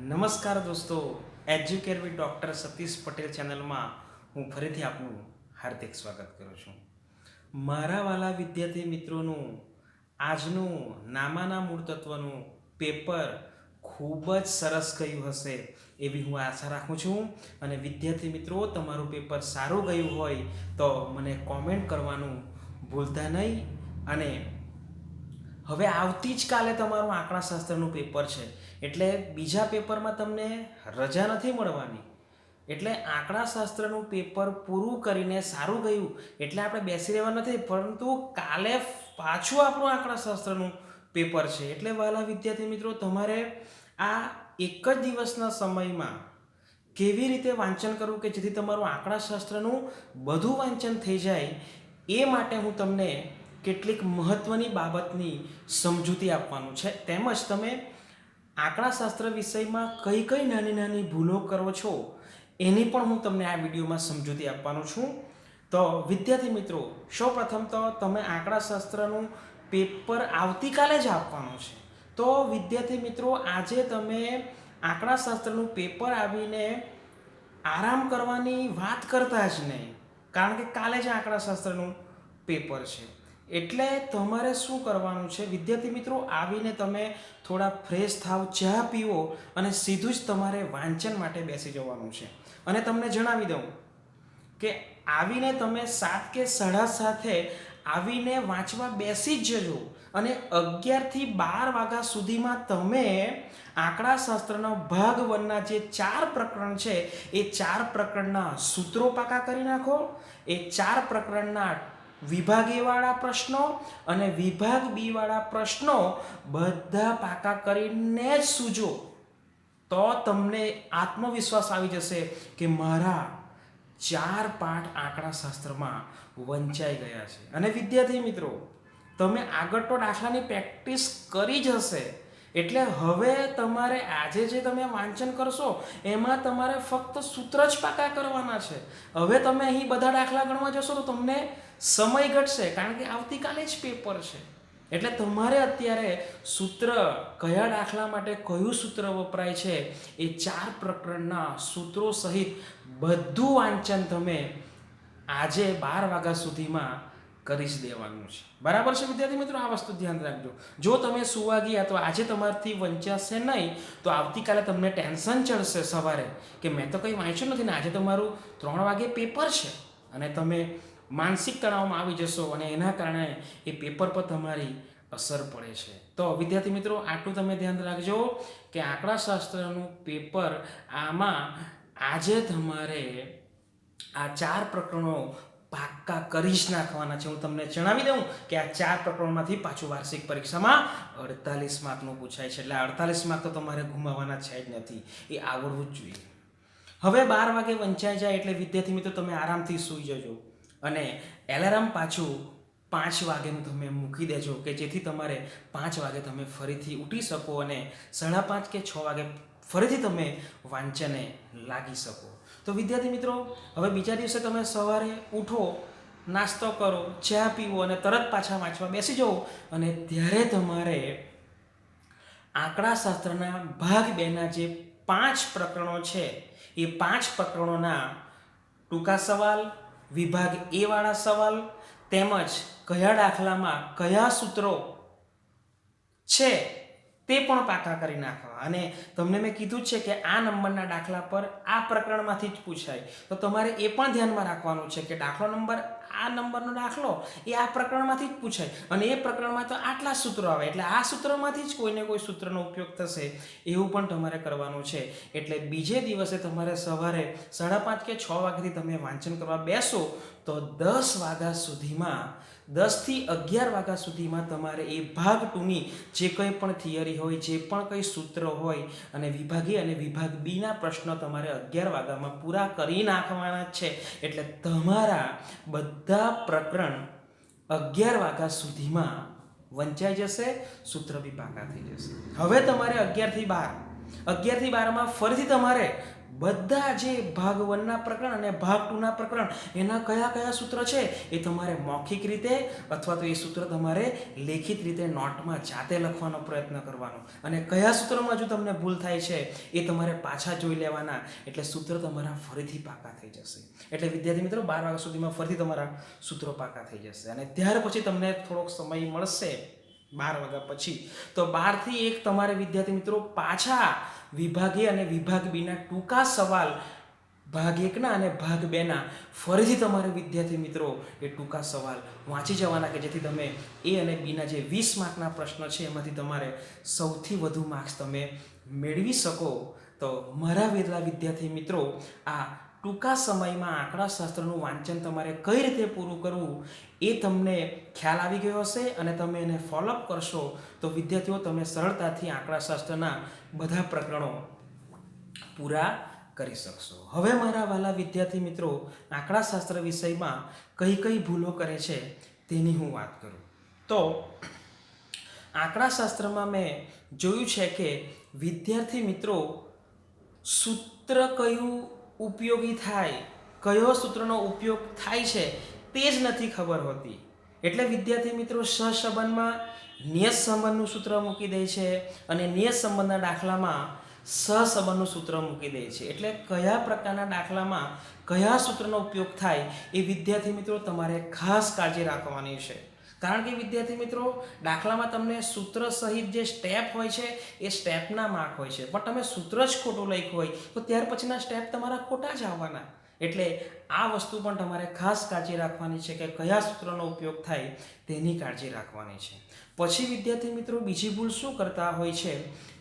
નમસ્કાર દોસ્તો Educare with doctor Satish Patel ચેનલમાં હું ફરીથી આપનું હાર્દિક સ્વાગત કરું છું. મારા વાલા વિદ્યાર્થી મિત્રોનું આજનું નામાના મૂળ તત્વનું પેપર ખૂબ જ સરસ ગયું હશે એવી હું આશા રાખું છું. અને વિદ્યાર્થી મિત્રો, તમારું પેપર સારું ગયું હોય તો મને કોમેન્ટ કરવાનું ભૂલતા નહીં અને હવે આવતી જ કાલે તમારું આંકડાશાસ્ત્રનું પેપર છે. એટલે બીજા પેપરમાં તમને રજા નથી મળવાની. એટલે આંકડાશાસ્ત્રનું પેપર પૂરું કરીને સારું ગયું એટલે આપણે બેસી રહેવા નથી, પરંતુ કાલે પાછું આપણું આંકડાશાસ્ત્રનું પેપર છે. એટલે વહાલા વિદ્યાર્થી મિત્રો, તમારે આ એક જ દિવસના સમયમાં કેવી રીતે વાંચન કરવું કે જેથી તમારું આંકડાશાસ્ત્રનું બધું વાંચન થઈ જાય એ માટે હું તમને કેટલીક મહત્ત્વની બાબતની સમજૂતી આપવાનું છે. તેમજ તમે આંકડાશાસ્ત્ર વિષયમાં કઈ કઈ નાની નાની ભૂલો કરો છો, એની પણ હું તમને આ વિડીયોમાં સમજૂતી આપવાનું છું. તો વિદ્યાર્થી મિત્રો, સૌપ્રથમ તો તમે આંકડાશાસ્ત્રનું પેપર આવતીકાલે જ આપવાનું છે. તો વિદ્યાર્થી મિત્રો, આજે તમે આંકડાશાસ્ત્રનું પેપર આવીને આરામ કરવાની વાત કરતા જ નહીં. કારણ કે કાલે જ આંકડાશાસ્ત્રનું પેપર છે. એટલે તમારે શું કરવાનું છે? વિદ્યાર્થી મિત્રો, આવીને તમે થોડા ફ્રેશ થાવ, ચા પીવો અને સીધું જ તમારે વાંચન માટે બેસી જવાનું છે. અને તમને જણાવી દઉં કે આવીને તમે સાત કે સાડા સાથે આવીને વાંચવા બેસી જ જજો અને અગિયારથી બાર વાગ્યા સુધીમાં તમે આંકડાશાસ્ત્રના ભાગ વનના જે ચાર પ્રકરણ છે, એ ચાર પ્રકરણના સૂત્રો પાકા કરી નાખો. એ ચાર પ્રકરણના વિભાગ એવાળા પ્રશ્નો અને વિભાગ બીવાળા પ્રશ્નો બધા પાકા કરીને જ સૂજો. તો તમને આત્મવિશ્વાસ આવી જશે કે મારા ચાર પાઠ આંકડાશાસ્ત્રમાં વંચાઈ ગયા છે. અને વિદ્યાર્થી મિત્રો, તમે આગળ તો દાખલાની પ્રેક્ટિસ કરી જ હશે એટલે હવે તમારે આજે જે તમે વાંચન કરશો, એમાં તમારે ફક્ત સૂત્ર જ પાકા કરવાના છે. હવે તમે અહીં બધા દાખલા ગણવા જશો તો તમને સમય ઘટશે, કારણ કે આવતીકાલે જ પેપર છે. એટલે તમારે અત્યારે સૂત્ર કયા દાખલા માટે કયું સૂત્ર વપરાય છે, એ ચાર પ્રકરણના સૂત્રો સહિત બધું વાંચન તમે આજે બાર વાગ્યા સુધીમાં કરી જ દેવાનું છે. બરાબર છે વિદ્યાર્થી મિત્રો? આ વસ્તુ ધ્યાન રાખજો. જો તમે સુવા ગયા તો આજે તમારથી વંચાશે નહીં, તો આવતીકાલે તમને ટેન્શન ચડશે સવારે કે મેં તો કંઈ વાંચ્યું નથી ને આજે તમારું ત્રણ વાગે પેપર છે અને તમે માનસિક તણાવમાં આવી જશો અને એના કારણે એ પેપર પર તમારી અસર પડે છે. તો વિદ્યાર્થી મિત્રો, આટલું તમે ધ્યાન રાખજો કે આંકડાશાસ્ત્રનું પેપર આમાં આજે તમારે આ ચાર પ્રકરણો પાક્કા કરી જ નાખવાના છે. હું તમને જણાવી દઉં કે આ ચાર પ્રકરણમાંથી પાછું વાર્ષિક પરીક્ષામાં અડતાલીસ માર્કનું પૂછાય છે. એટલે અડતાલીસ માર્ક તો તમારે ગુમાવવાના છે જ નથી. એ આવડવું જ જોઈએ. હવે બાર વાગે વંચાઈ જાય એટલે વિદ્યાર્થી મિત્રો તમે આરામથી સૂઈ જજો. અને એલાર્મ પાછું પાંચ વાગેનું તમે મૂકી દેજો કે જેથી તમારે પાંચ વાગે તમે ફરીથી ઉઠી શકો અને સાડા પાંચ કે છ વાગે ફરીથી તમે વાંચને લાગી શકો. તો વિદ્યાર્થી મિત્રો, હવે બીજા દિવસે તમે સવારે ઉઠો, નાસ્તો કરો, ચા પીવો અને તરત પાછા વાંચવા બેસી જાઓ. અને ત્યારે તમારે આંકડાશાસ્ત્રના ભાગ બેના જે પાંચ પ્રકરણો છે, એ પાંચ પ્રકરણોના ટૂંકા સવાલ, વિભાગ એ વાળા સવાલ, તેમજ કયા દાખલામાં કયા સૂત્રો છે તે પણ પાકા કરી નાખવા. અને તમને મેં કીધું છે કે આ નંબરના દાખલા પર આ પ્રકરણમાંથી જ પૂછાય. તો તમારે એ પણ ધ્યાનમાં રાખવાનું છે કે દાખલો નંબર, આ નંબરનો દાખલો, એ આ પ્રકરણમાંથી જ પૂછાય. અને એ પ્રકરણમાં તો આટલા સૂત્રો આવે. એટલે આ સૂત્રમાંથી જ કોઈને કોઈ સૂત્રનો ઉપયોગ થશે એવું પણ તમારે કરવાનું છે. એટલે બીજે દિવસે તમારે સવારે સાડા પાંચ કે છ વાગ્યાથી તમે વાંચન કરવા બેસો, તો દસ વાગ્યા સુધીમાં દસથી અગિયાર વાગ્યા સુધીમાં તમારે એ ભાગ ટુની જે કંઈ પણ થિયરી હોય, જે પણ કંઈ સૂત્ર હોય અને વિભાગી અને વિભાગ બીના પ્રશ્નો તમારે અગિયાર વાગ્યામાં પૂરા કરી નાખવાના છે. એટલે તમારા બધા પ્રકરણ અગિયાર વાગ્યા સુધીમાં વંચાઈ જશે, સૂત્ર બી પાકા થઈ જશે. હવે તમારે અગિયારથી બાર અગિયારથી બારમાં ફરીથી તમારે બધા જે ભાગ વનના પ્રકરણ અને ભાગ ટુના પ્રકરણ, એના કયા કયા સૂત્ર છે? એ તમારે મૌખિક રીતે અથવા તો એ સૂત્ર તમારે લેખિત રીતે નોટમાં જાતે લખવાનો પ્રયત્ન કરવાનો. અને કયા સૂત્રમાં જો તમને ભૂલ થાય છે, એ તમારે પાછા જોઈ લેવાના. એટલે સૂત્ર તમારા ફરીથી પાકા થઈ જશે. એટલે વિદ્યાર્થી મિત્રો, બાર વાગ્યા સુધીમાં ફરીથી તમારા સૂત્રો પાકા થઈ જશે. અને ત્યાર પછી તમને થોડોક સમય મળશે. બાર વાગ્યા પછી. તો બારથી એક તમારે વિદ્યાર્થી મિત્રો પાછા વિભાગ અને વિભાગ બીના ટૂંકા સવાલ ભાગ એકના અને ભાગ બેના ફરીથી તમારે વિદ્યાર્થી મિત્રો એ ટૂંકા સવાલ વાંચી જવાના કે જેથી તમે એ અને બીના જે વીસ માર્કના પ્રશ્ન છે એમાંથી તમારે સૌથી વધુ માર્ક્સ તમે મેળવી શકો. તો મારા વેરલા વિદ્યાર્થી મિત્રો આ ટૂંકા સમયમાં આંકડાશાસ્ત્રનું વાંચન તમારે કઈ રીતે પૂરું કરવું એ તમને ખ્યાલ આવી ગયો હશે અને તમે એને ફોલોઅપ કરશો તો વિદ્યાર્થીઓ તમે સરળતાથી આંકડાશાસ્ત્રના બધા પ્રકરણો પૂરા કરી શકશો. હવે મારા વાલા વિદ્યાર્થી મિત્રો આંકડાશાસ્ત્ર વિષયમાં કઈ કઈ ભૂલો કરે છે તેની હું વાત કરું. તો આંકડાશાસ્ત્રમાં મેં જોયું છે કે વિદ્યાર્થી મિત્રો સૂત્ર કયું ઉપયોગી થાય, કયો સૂત્રનો ઉપયોગ થાય છે તે જ નથી ખબર હોતી. એટલે વિદ્યાર્થી મિત્રો સહસંબંધમાં નિયત સંબંધનું સૂત્ર મૂકી દે છે અને નિયત સંબંધના દાખલામાં સહસંબંધનું સૂત્ર મૂકી દે છે. એટલે કયા પ્રકારના દાખલામાં કયા સૂત્રનો ઉપયોગ થાય એ વિદ્યાર્થી મિત્રો તમારે ખાસ કાળજી રાખવાની છે. કારણ કે વિદ્યાર્થી મિત્રો, દાખલામાં તમને સૂત્ર સહિત જે સ્ટેપ હોય છે, એ સ્ટેપના માર્ક હોય છે. પણ તમે સૂત્ર જ ખોટું લખ્યું હોય, તો ત્યાર પછીના સ્ટેપ તમારા ખોટા જ આવવાના. એટલે આ વસ્તુ પણ તમારે ખાસ કાળજી રાખવાની છે કે કયા સૂત્રનો ઉપયોગ થાય તેની કાળજી રાખવાની છે. પછી વિદ્યાર્થી મિત્રો, બીજી ભૂલ શું કરતા હોય છે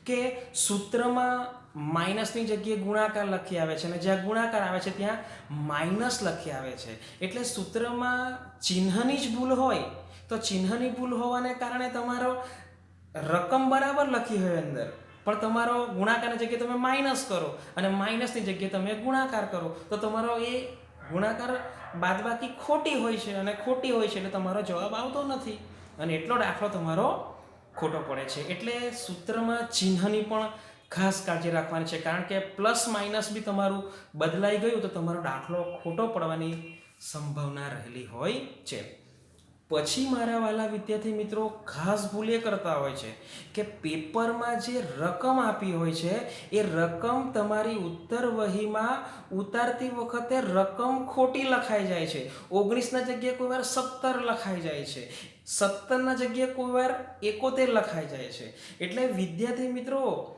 કે સૂત્રમાં માઇનસની જગ્યાએ ગુણાકાર લખી આવે છે અને જ્યાં ગુણાકાર આવે છે ત્યાં માઇનસ લખી આવે છે. એટલે સૂત્રમાં ચિહ્નની જ ભૂલ હોય તો ચિહ્નની ભૂલ હોવાને કારણે તમારો રકમ બરાબર લખી હોય અંદર. પણ તમારો ગુણાકારની જગ્યાએ તમે માઇનસ કરો અને માઇનસની જગ્યાએ તમે ગુણાકાર કરો. તો તમારો એ ગુણાકાર બાદબાકી ખોટી હોય છે અને ખોટી હોય છે એટલે તમારો જવાબ આવતો નથી. અને એટલો દાખલો તમારો ખોટો પડે છે. એટલે સૂત્રમાં ચિહ્નની પણ ખાસ કાળજી રાખવાની છે. કારણ કે પ્લસ માઇનસ બી તમારું બદલાઈ ગયું તો તમારો દાખલો ખોટો પડવાની સંભાવના રહેલી હોય છે. પછી મારા વાલા વિદ્યાર્થી મિત્રો ખાસ ભૂલ કરતા હોય છે કે પેપરમાં જે રકમ આપી હોય છે, એ રકમ તમારી ઉત્તર વહીમાં ઉતારતી વખતે રકમ ખોટી લખાઈ જાય છે. ઓગણીસના જગ્યાએ કોઈ વાર સત્તર લખાઈ જાય છે. સત્તરના જગ્યાએ કોઈ વાર એકોતેર લખાઈ જાય છે. એટલે વિદ્યાર્થી મિત્રો,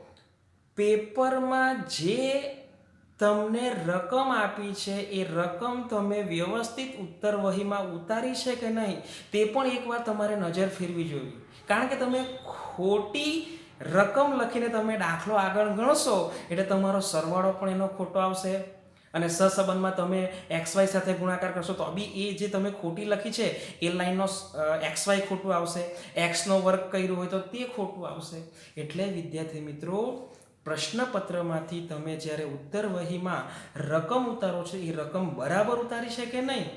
પેપરમાં જે તમને રકમ આપી છે, એ રકમ તમે વ્યવસ્થિત ઉત્તર વહીમાં ઉતારી છે કે નહીં, તે પણ એકવાર તમારે નજર ફેરવી જોઈએ. કારણ કે તમે ખોટી રકમ લખીને તમે દાખલો આગળ ગણશો, એટલે તમારો સરવાળો પણ એનો ખોટો આવશે. અને સહસંબંધમાં તમે એક્સ વાય સાથે ગુણાકાર કરશો, તો બી એ જે તમે ખોટી લખી છે, એ લાઈનનો એક્સ વાય ખોટું આવશે. એક્સનો વર્ક કર્યું હોય તો તે ખોટું આવશે. એટલે વિદ્યાર્થી મિત્રો પ્રશ્નપત્રમાંથી તમે જ્યારે ઉત્તર વહીમાં રકમ ઉતારો છો, એ રકમ બરાબર ઉતારી છે કે નહીં,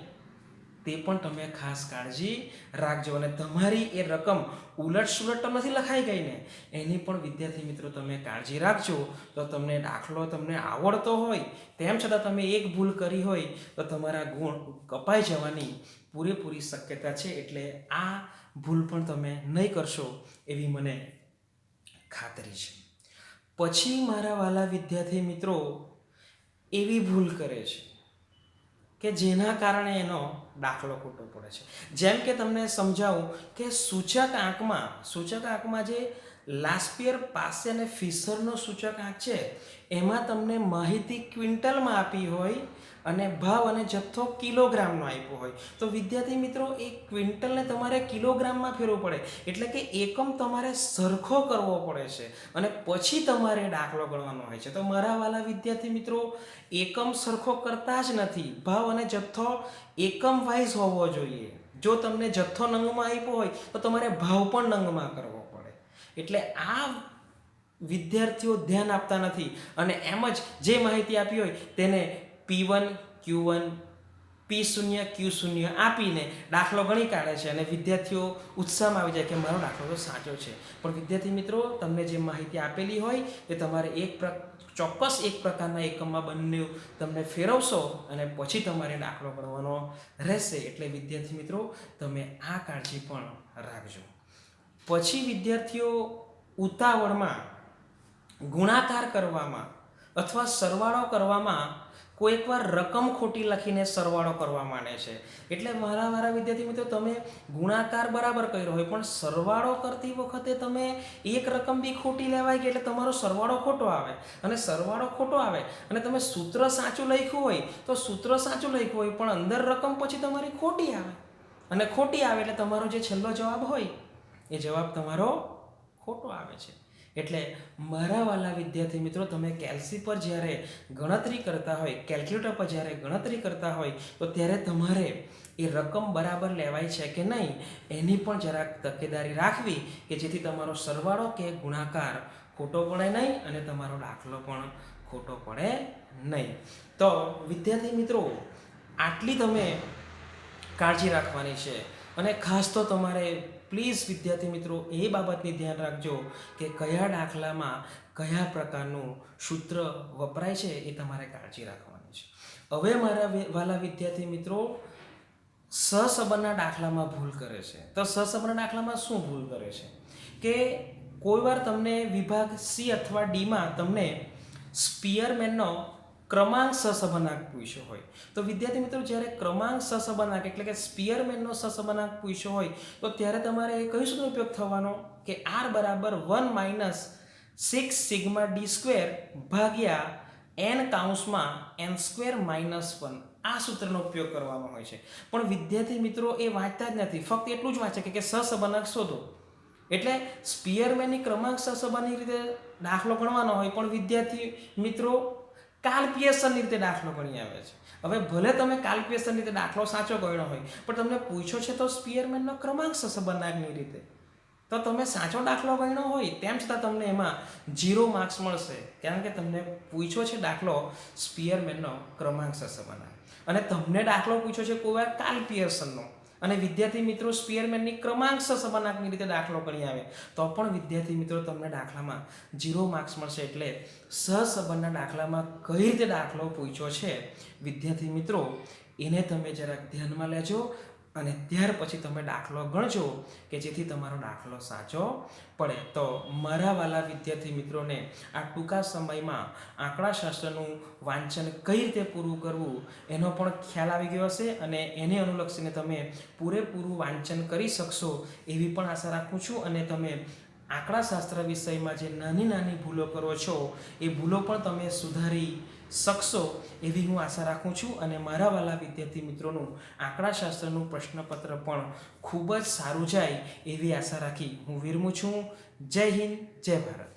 તે પણ તમે ખાસ કાળજી રાખજો. અને તમારી એ રકમ ઉલટ સુલટ તો નથી લખાઈ ગઈ ને, એની પણ વિદ્યાર્થી મિત્રો તમે કાળજી રાખજો. તો તમને દાખલો તમને આવડતો હોય, તેમ છતાં તમે એક ભૂલ કરી હોય, તો તમારા ગુણ કપાઈ જવાની પૂરેપૂરી શક્યતા છે. એટલે આ ભૂલ પણ તમે નહીં કરશો એવી મને ખાતરી છે. પછી મારા વાલા વિદ્યાર્થી મિત્રો એવી ભૂલ કરે છે કે જેના કારણે એનો દાખલો ખોટો પડે છે. જેમ કે તમને સમજાવું કે સૂચક આંકમાં સૂચક આંકમાં જે લાસ્પિયર પાસે અને ફિશરનો સૂચક આંક છે, એમાં તમને માહિતી ક્વિન્ટલમાં આપી હોય અને ભાવ અને જથ્થો કિલોગ્રામનો આપ્યો હોય. તો વિદ્યાર્થી મિત્રો, એ ક્વિન્ટલને તમારે કિલોગ્રામમાં ફેરવવું પડે. એટલે કે એકમ તમારે સરખો કરવો પડે છે અને પછી તમારે દાખલો ગણવાનો હોય છે. તો મારા વાલા વિદ્યાર્થી મિત્રો, એકમ સરખો કરતા જ નથી. ભાવ અને જથ્થો એકમ વાઇઝ હોવો જોઈએ. જો તમને જથ્થો નંગમાં આપ્યો હોય, તો તમારે ભાવ પણ નંગમાં કરવો પડે. એટલે આ વિદ્યાર્થીઓ ધ્યાન આપતા નથી. અને એમ જ જે માહિતી આપી હોય, તેને P one Q one P શૂન્ય, ક્યુ શૂન્ય આપીને દાખલો ગણી કાઢે છે અને વિદ્યાર્થીઓ ઉત્સાહમાં આવી જાય કે મારો દાખલો તો સાચો છે. પણ વિદ્યાર્થી મિત્રો, તમને જે માહિતી આપેલી હોય એ તમારે એક પ્ર, ચોક્કસ એક પ્રકારના એકમમાં બંને તમને ફેરવશો અને પછી તમારે દાખલો ગણવાનો રહેશે. એટલે વિદ્યાર્થી મિત્રો, તમે આ કાળજી પણ રાખજો. પછી વિદ્યાર્થીઓ ઉતાવળમાં ગુણાકાર કરવામાં અથવા સરવાળો કરવામાં કોઈક વાર રકમ ખોટી લખીને સરવાળો કરવા માંડે છે. એટલે મારા મારા વિદ્યાર્થી મિત્રો, તમે ગુણાકાર બરાબર કર્યો હોય, પણ સરવાળો કરતી વખતે તમે એક રકમ બી ખોટી લેવાય ગઈ એટલે તમારો સરવાળો ખોટો આવે. અને સરવાળો ખોટો આવે અને તમે સૂત્ર સાચું લખ્યું હોય, તો સૂત્ર સાચું લખ્યું હોય, પણ અંદર રકમ પછી તમારી ખોટી આવે. અને ખોટી આવે એટલે તમારો જે છેલ્લો જવાબ હોય, એ જવાબ તમારો ખોટો આવે છે. એટલે મારા વાલા વિદ્યાર્થી મિત્રો, તમે કેલ્સી પર જ્યારે ગણતરી કરતા હોય, કેલ્ક્યુલેટર પર જ્યારે ગણતરી કરતા હોય, તો ત્યારે તમારે એ રકમ બરાબર લેવાય છે કે નહીં, એની પણ જરાક તકેદારી રાખવી કે જેથી તમારો સરવાળો કે ગુણાકાર ખોટો પડે નહીં અને તમારો દાખલો પણ ખોટો પડે નહીં. તો વિદ્યાર્થી મિત્રો, આટલી તમે કાળજી રાખવાની છે અને ખાસ તો તમારે પ્લીઝ વિદ્યાર્થી મિત્રો, એ બાબતની ધ્યાન રાખજો કે કયા દાખલામાં કયા પ્રકારનું સૂત્ર વપરાય છે એ તમારે કાળજી રાખવાની છે. હવે મારા વાલા વિદ્યાર્થી મિત્રો, સહસંબંધના દાખલામાં ભૂલ કરે છે. તો સહસંબંધના દાખલામાં શું ભૂલ કરે છે? કે કોઈ વાર તમને વિભાગ સી અથવા ડીમાં તમને સ્પિયરમેનનો ક્રમાંક સહસંબંધાંક પૂછ્યો હોય. તો વિદ્યાર્થી મિત્રો, જ્યારે ક્રમાંક સહસંબંધાંક એટલે કે સ્પિયરમેનનો સહસંબંધાંક પૂછ્યો હોય, તો ત્યારે તમારે કઈ સૂત્રનો ઉપયોગ થવાનો? કે આર બરાબર one minus six sigma D square ભાગ્યા એન કાઉન્સમાં એન સ્ક્વેર માઇનસ વન. આ સૂત્રનો ઉપયોગ કરવામાં હોય છે. પણ વિદ્યાર્થી મિત્રો, એ વાંચતા જ નથી. ફક્ત એટલું જ વાંચે કે કે સહસંબંધાંક શોધો. એટલે સ્પિયરમેનની ક્રમાંક સહસંબંધની રીતે દાખલો ગણવાનો હોય, પણ વિદ્યાર્થી મિત્રો કાલ્પિયસની રીતે દાખલો ગણી આવે છે. હવે ભલે તમે કાલ્પિએશન રીતે દાખલો સાચો ગણ્યો હોય, પણ તમને પૂછ્યો છે તો સ્પિયરમેનનો ક્રમાંક સહસંબંધાંકની રીતે? તો તમે સાચો દાખલો ગણ્યો હોય, તેમ છતાં તમને એમાં ઝીરો માર્ક્સ મળશે. કારણ કે તમને પૂછ્યો છે દાખલો સ્પિયરમેનનો ક્રમાંક સહસંબંધાંક અને તમને દાખલો પૂછ્યો છે કોઈ વાર કાલ પિયર્સનનો અને વિદ્યાર્થી મિત્રો સ્પિયરમેનની ક્રમાંક સહસંબંધાંકની રીતે દાખલો કરી આવે. તો પણ વિદ્યાર્થી મિત્રો તમને દાખલામાં ઝીરો માર્ક્સ મળશે એટલે સહસંબંધના દાખલામાં કઈ રીતે દાખલો પૂછ્યો છે? વિદ્યાર્થી મિત્રો, એને તમે જરાક ધ્યાનમાં લેજો. અને ત્યાર પછી તમે દાખલો ગણજો કે જેથી તમારો દાખલો સાચો પડે. તો મારા વાલા વિદ્યાર્થી મિત્રોને આ ટૂંકા સમયમાં આંકડાશાસ્ત્રનું વાંચન કઈ રીતે પૂરું કરવું એનો પણ ખ્યાલ આવી ગયો હશે અને એને અનુલક્ષીને તમે પૂરેપૂરું વાંચન કરી શકશો એવી પણ આશા રાખું છું. અને તમે આંકડાશાસ્ત્ર વિષયમાં જે નાની નાની ભૂલો કરો છો, એ ભૂલો પણ તમે સુધારી શકશો એવી હું આશા રાખું છું અને મારા વાલા વિદ્યાર્થી મિત્રોનું આંકડાશાસ્ત્રનું પ્રશ્નપત્ર પણ ખૂબ જ સારું જાય એવી આશા રાખી હું વિરમું છું. જય હિન્દ, જય ભારત.